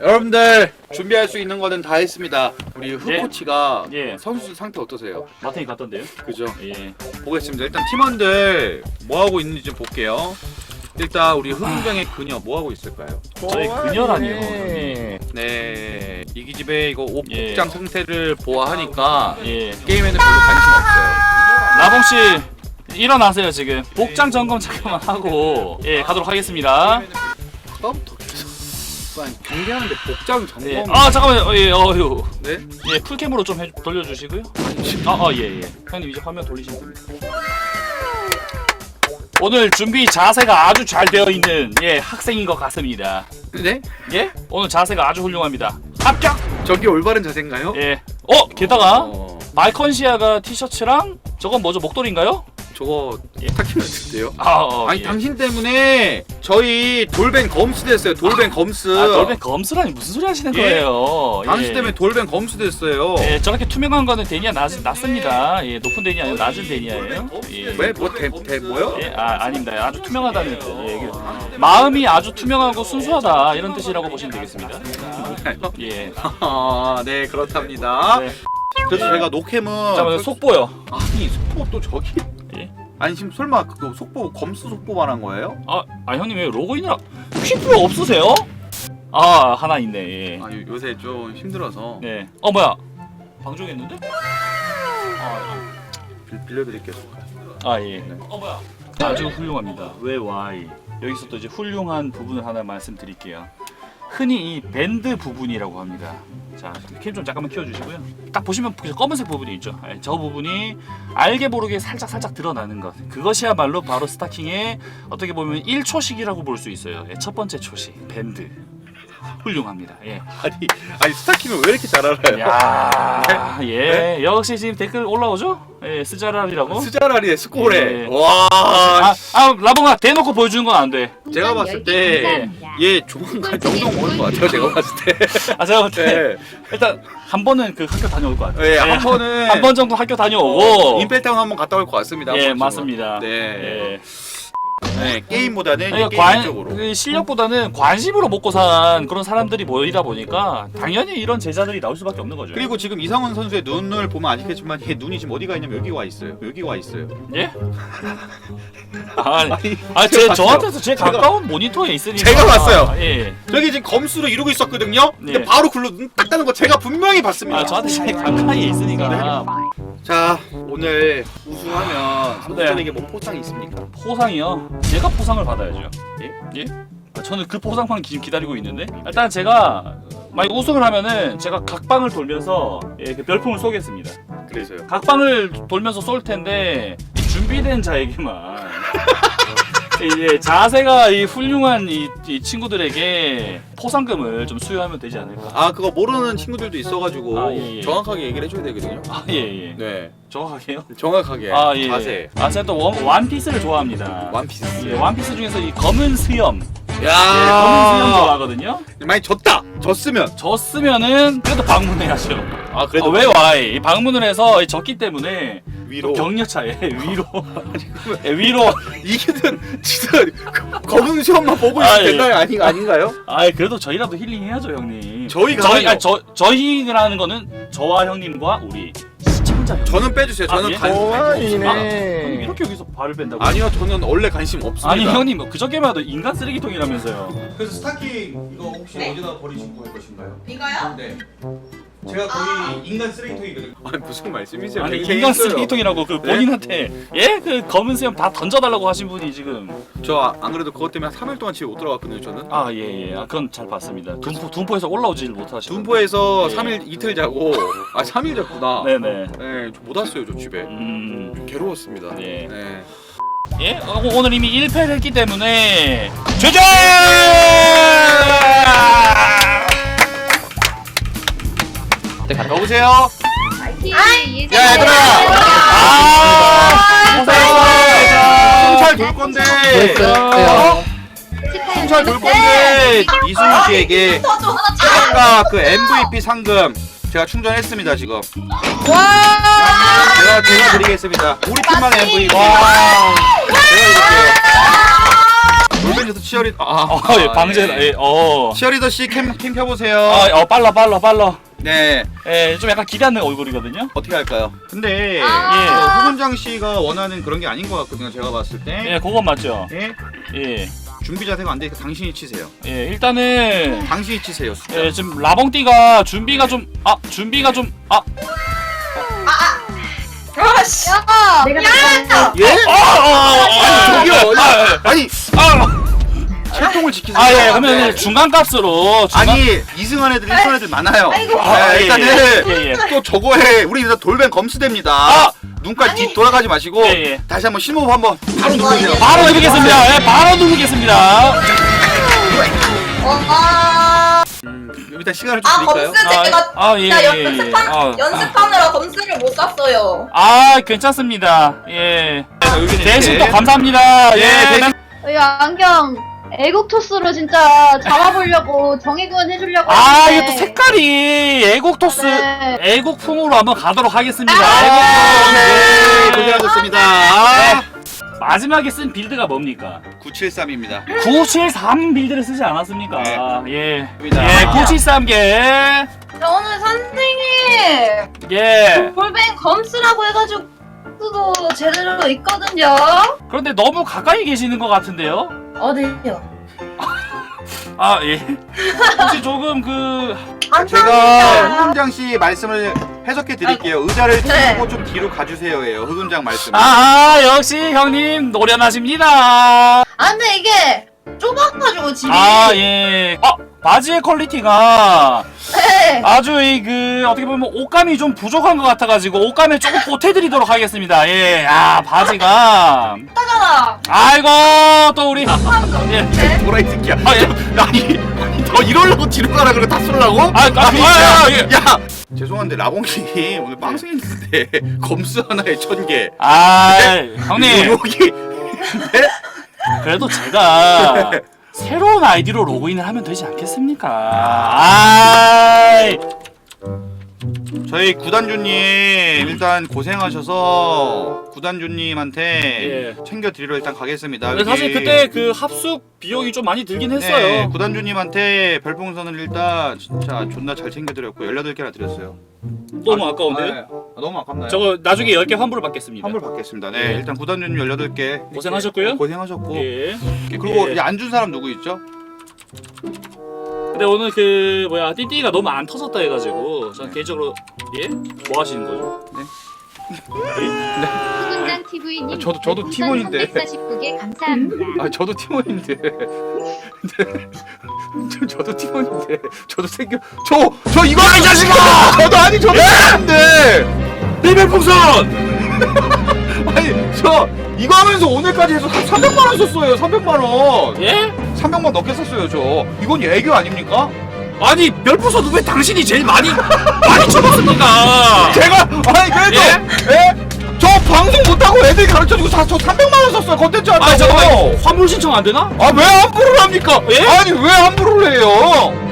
여러분들 준비할 수 있는 거는 다 했습니다. 우리 흑코치가 예. 선수 상태 어떠세요? 마탱이 갔던데요? 그죠? 예. 보겠습니다. 일단 팀원들 뭐 하고 있는지 좀 볼게요. 일단 우리 흥정의 그녀 뭐 하고 있을까요? 저희 그녀라니요. 네 이기집에 이거 옷 예. 복장 상태를 보아하니까 예. 게임에는 별로 관심 없어요. 나봉 씨 일어나세요 지금. 복장 점검 잠깐만 하고 예 가도록 하겠습니다. 처음부터 약간 경기하는데 복장 점검. 예. 아 잠깐만요. 어, 예. 어휴. 네? 예 풀캠으로 좀 해, 돌려주시고요. 아예예. 예. 형님 이제 화면 돌리시면 됩니다. 오늘 준비 자세가 아주 잘 되어 있는 예 학생인 것 같습니다. 네? 예? 오늘 자세가 아주 훌륭합니다. 합격. 저기 올바른 자세인가요? 예. 어 게다가 어, 말컨시아가 티셔츠랑 저건 뭐죠 목도리인가요? 저거 예. 타키면 된대요. 아, 어, 아니 예. 당신 때문에 저희 돌벤 검스 됐어요. 돌벤 검스. 아, 돌벤 검수라니 무슨 소리 하시는 예. 거예요? 당신 예. 때문에 돌벤 검스 됐어요. 예, 저렇게 투명한 거는 데니아 낮, 낮습니다. 예, 높은 데니아 아니고 낮은 데니아예요. 예. 왜? 뭐, 대, 대, 뭐요? 예, 아, 아닙니다. 아주 투명하다는 뜻. 예, 이게 마음이 아주 투명하고 순수하다 이런 뜻이라고 보시면 되겠습니다. 예. 아, 네, 그렇답니다. 네. 그래서 제가 노캠은. 잠깐만 속보요. 아니, 속보 또 저기. 예. 아니, 지금 설마 그거 속보, 검수 속보 말한 거예요? 아, 아 형님 왜 로그인이라 퀴플 없으세요? 아, 하나 있네. 예. 아, 요, 요새 좀 힘들어서. 네. 어 뭐야? 방종했는데? 아, 빌, 빌려드릴게요. 아 예. 네. 어 뭐야? 아주 훌륭합니다. 왜 Y? 여기서 또 이제 훌륭한 부분을 하나 말씀드릴게요. 흔히 이 밴드 부분이라고 합니다. 자, 캠 좀 잠깐만 키워주시고요. 딱 보시면 그 검은색 부분이 있죠. 예, 저 부분이 알게 모르게 살짝 살짝 드러나는 것. 그것이야말로 바로 스타킹의 어떻게 보면 1초식이라고 볼 수 있어요. 예, 첫 번째 초식 밴드. 훌륭합니다. 예. 아니, 아니, 스타킹을 왜 이렇게 잘 알아요? 야, 예. 네? 역시 지금 댓글 올라오죠? 예, 스자랄이라고. 스자라리의 스코레. 예. 와. 아, 아, 라봉아 대놓고 보여주는 건 안 돼. 제가 봤을 때, 얘 조만간 영동 오는 것 같아요, 제가 봤을 때. 아, 제가 볼때 네. 일단 한 번은 그 학교 다녀올 것 같아요. 예, 한 번은. 한 번 정도 학교 다녀오고. 임팩트랑 한번 갔다 올 것 같습니다. 예, 맞습니다. 네. 예. 네, 게임보다는 그러니까 게임 관, 쪽으로. 그 실력보다는 관심으로 먹고 산 그런 사람들이 모이다 보니까 당연히 이런 제자들이 나올 수밖에 없는 거죠. 그리고 지금 이상원 선수의 눈을 보면 아시겠지만 얘 눈이 지금 어디가 있냐면 여기 와 있어요. 여기 와 있어요. 예? 아, 아니, 아, 제 제가 저한테서 제 제가- 가까운 모니터에 있으니까. 제가 봤어요. 예. 저기 지금 검수로 이러고 있었거든요. 근데 예. 바로 글로 눈딱 따는 거 제가 분명히 봤습니다. 아, 저한테 제일 가까이에 있으니까. 자, 오늘 우승하면 선수들에게 네. 뭐 포상이 있습니까? 포상이요? 제가 포상을 받아야죠. 예? 예? 아, 저는 그 포상만 지금 기다리고 있는데 일단 제가 만약 우승을 하면은 제가 각방을 돌면서 예, 그 별풍을 쏘겠습니다. 그래서요. 각방을 돌면서 쏠 텐데 이 준비된 자에게만 이제 자세가 이 훌륭한 이, 이 친구들에게 포상금을 좀 수여하면 되지 않을까. 아, 그거 모르는 친구들도 있어가지고 아, 예, 예. 정확하게 얘기를 해줘야 되거든요. 아 예예. 네, 정확하게요? 정확하게. 아 예. 자세. 아 제가 또 원, 원피스를 좋아합니다. 원피스. 예, 원피스 중에서 이 검은 수염, 예, 야, 검은 수염 좋아하거든요. 많이 졌다. 졌으면. 졌으면은 그래도 방문해야죠. 아, 아, 왜 와이? 이 방문을 해서 이 졌기 때문에 위로. 격려차에 위로 예, 위로. 이게든 진짜 그 검은 시험만 보고 아, 있으면 예. 아니 아닌가요? 아 그래도 저희라도 힐링해야죠 형님. 저희가 저희. 아니, 저 저희라는 거는 저와 형님과 우리 시청자. 형님. 저는 빼주세요. 저는 아, 예? 관심 아, 없습니다. 형님 이렇게 여기서 발을 뺀다고? 아니요, 저는 원래 관심 없습니다. 아니 형님 뭐 그저께만 해도 인간 쓰레기통이라면서요. 그래서 스타킹 이거 혹시 어디다 버리신 걸 것인가요? 이거요? 네. 제가 거의 인간 쓰레기통이거든요. 아니 무슨 말씀이세요? 아니 되게 인간 재밌어요. 쓰레기통이라고 그 네? 본인한테 예 그 검은 수염 다 던져달라고 하신 분이 지금 저 안 그래도 그것 때문에 한 3일 동안 집에 못 들어갔거든요. 저는. 아 예예 아, 그건 잘 봤습니다 둔포 둔포에서 올라오질 못하시고 둔포에서 예. 3일 이틀 자고 아 3일 잤구나. 네네 네, 저못 왔어요 저 집에. 음 괴로웠습니다. 예. 네. 예? 어, 오늘 이미 1패를 했기 때문에 제재! 여보세요. 아이, 야 얘들아. 아! 잘돌 건데. 어? 잘 돌 건데 이승우 씨에게 아까 그 MVP 상금 제가 충전했습니다 지금. 제가 제가 드리겠습니다. 우리 팀만 MVP. 제가 드릴게요. 돌벤져스 치어리더 아, 어, 예, 방제, 예, 어. 치어리더 씨캠 캠 켜보세요. 아, 어, 빨라, 빨라, 빨라. 네. 예, 좀 약간 기대하는 얼굴이거든요. 어떻게 할까요? 근데 아. 예. 어, 후군장 씨가 원하는 그런 게 아닌 것 같거든요. 제가 봤을 때. 예, 그건 맞죠. 예. 예, 준비 자세가 안 되니까 당신이 치세요. 예, 일단은 당신이 치세요. 숫자. 예, 지금 라봉띠가 준비가 좀, 아, 준비가 좀, 아, 아씨. 야! 내가 야! 예? 아, 아, 아, 아니 저기요. 아, 아니 아, 채통을 지키세요. 아, 예, 그러면 중간 값으로. 중간... 아니 이승한 애들 일선 애들 많아요. 아이고. 아, 예, 일단은 예, 예. 또 저거에 우리 일단 돌변 검수됩니다. 아! 눈깔 뒤 아니. 돌아가지 마시고 예, 예. 다시 한번 심호흡 한번 바로 누르세요. 바로 누르겠습니다. 예, 바로 누르겠습니다. 어, 아, 음, 일단 시간을 좀 아 드릴까요? 검수 제가 아, 예, 나 예, 예. 연습한 아, 연습하느라 검수를 못 샀어요. 아, 괜찮습니다. 예. 자, 여기는 대신. 또 감사합니다. 예, 예. 대신- 이 안경 애국 토스로 진짜 잡아보려고 정의구현 해주려고 아. 이게 또 색깔이 애국 토스, 네. 애국풍으로 한번 가도록 하겠습니다. 아, 네, 애국풍. 고생하셨습니다. 네. 마지막에 쓴 빌드가 뭡니까? 973입니다. 973 빌드를 쓰지 않았습니까? 네. 예. 예, 973개. 오늘 선생님 예. 볼뱅 검수라고 해가지고 도 제대로 있거든요. 그런데 너무 가까이 계시는 것 같은데요? 어디요? 아, 예. 혹시 조금 그, 제가. 흑은장 씨 말씀을 해석해 드릴게요. 의자를 네. 펴고 좀 뒤로 가주세요예요. 흑은장 말씀. 아, 아, 역시 형님 노련하십니다. 아 근데 이게 좁아가지고 집이. 아, 예. 아, 바지의 퀄리티가 네. 아주 이 그 어떻게 보면 옷감이 좀 부족한 것 같아가지고 옷감에 조금 보태드리도록 하겠습니다. 예, 아 바지가 따잖아. 아이고 또 우리 예. 네. 뭐라 이 새끼야. 아, 예. 아니, 너 이러려고 뒤로 가라 그래 다 쏠라고? 아, 아, 아니, 아, 야, 아, 예. 야. 죄송한데 라봉이 오늘 있는데 검수 하나에 천 개. 아 형님 여기 그래도 제가 새로운 아이디로 로그인을 하면 되지 않겠습니까? 아, 저희 구단주님 일단 고생하셔서 구단주님한테 예. 챙겨 드리러 일단 가겠습니다. 근데 사실 여기- 그때 그 합숙 비용이 좀 많이 들긴 네, 했어요. 구단주님한테 별풍선을 일단 진짜 존나 잘 챙겨드렸고 18개나 드렸어요. 너무 아, 아까운데요? 아, 아, 너무 아깝나요? 저거 나중에 10개 환불을 받겠습니다. 환불 받겠습니다. 네, 예. 일단 구단주님 18개 고생하셨고요. 고생하셨고 예. 그리고 예. 안 준 사람 누구 있죠? 근데 오늘 그 뭐야 띠띠가 너무 안 터졌다 해가지고 전 개인적으로 예? 뭐 하시는 거죠? 수군장 TV님 아, 저도- 저도 팀원인데. 349개 감사합니다. 아 저도 팀원인데 근데 저, 저도 팀원인데 저도 생겨 저저 이거 이 자식아 저도 아니 저도 팀원인데 리벨 풍선! 아니 저 이거 하면서 오늘까지 해서 300만 원 썼어요 300만 원 예? 300만 넘게 썼어요 저 이건 애교 아닙니까? 아니 별풍선은 왜 당신이 제일 많이 많이 쳐봤습니까? 제가 아니 그래도 예? 저 방송 못하고 애들 가르쳐주고 사, 저 300만 원 썼어요 컨텐츠 한다고 아 잠깐만 환불 신청 안 되나? 아왜 함부를 합니까? 예? 아니 왜 함부를 해요?